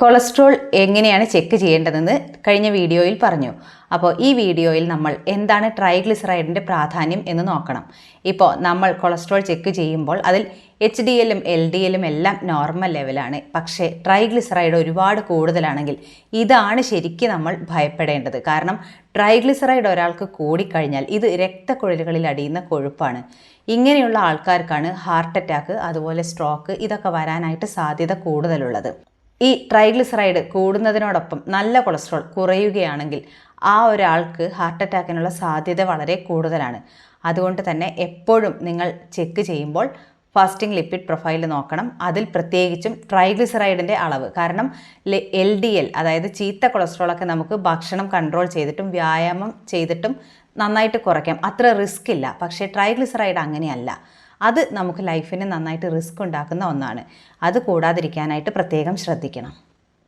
Cholesterol എങ്ങനെയാണ് check ചെയ്യേണ്ടതെന്ന് കഴിഞ്ഞ വീഡിയോയിൽ പറഞ്ഞു. അപ്പോൾ ഈ വീഡിയോയിൽ നമ്മൾ എന്താണ് ട്രൈഗ്ലിസറൈഡിന്റെ പ്രാധാന്യം എന്ന് നോക്കണം. ഇപ്പോൾ നമ്മൾ കൊളസ്ട്രോൾ ചെക്ക് ചെയ്യുമ്പോൾ അതിൽ എച്ച് ഡി എല്ലും എൽ ഡി എല്ലും എല്ലാം നോർമൽ ലെവലാണ്. പക്ഷേ ട്രൈഗ്ലിസറൈഡ് ഒരുപാട് കൂടുതലാണെങ്കിൽ ഇതാണ് ശരിക്കും നമ്മൾ ഭയപ്പെടേണ്ടത്. കാരണം ട്രൈഗ്ലിസറൈഡ് ഒരാൾക്ക് കൂടിക്കഴിഞ്ഞാൽ ഇത് രക്തക്കുഴലുകളിൽ അടിയുന്ന കൊഴുപ്പാണ്. ഇങ്ങനെയുള്ള ആൾക്കാർക്കാണ് ഹാർട്ട് അറ്റാക്ക് അതുപോലെ സ്ട്രോക്ക് ഇതൊക്കെ വരാനായിട്ട് സാധ്യത കൂടുതലുള്ളത്. ഈ ട്രൈഗ്ലിസറൈഡ് കൂടുന്നതിനോടൊപ്പം നല്ല കൊളസ്ട്രോൾ കുറയുകയാണെങ്കിൽ ആ ഒരാൾക്ക് ഹാർട്ട് അറ്റാക്കിനുള്ള സാധ്യത വളരെ കൂടുതലാണ്. അതുകൊണ്ട് തന്നെ എപ്പോഴും നിങ്ങൾ ചെക്ക് ചെയ്യുമ്പോൾ ഫാസ്റ്റിംഗ് ലിപ്പിഡ് പ്രൊഫൈൽ നോക്കണം. അതിൽ പ്രത്യേകിച്ചും ട്രൈഗ്ലിസറൈഡിന്റെ അളവ്. കാരണം എൽ ഡി എൽ അതായത് ചീത്ത കൊളസ്ട്രോളൊക്കെ നമുക്ക് ഭക്ഷണം കൺട്രോൾ ചെയ്തിട്ടും വ്യായാമം ചെയ്തിട്ടും നന്നായിട്ട് കുറയ്ക്കാം. അത്ര റിസ്ക് ഇല്ല. പക്ഷേ ട്രൈഗ്ലിസറൈഡ് അങ്ങനെയല്ല. അത് നമുക്ക് ലൈഫിന് നന്നായിട്ട് റിസ്ക് ഉണ്ടാക്കുന്ന ഒന്നാണ്. അത് കൂടാതിരിക്കാനായിട്ട് പ്രത്യേകം ശ്രദ്ധിക്കണം.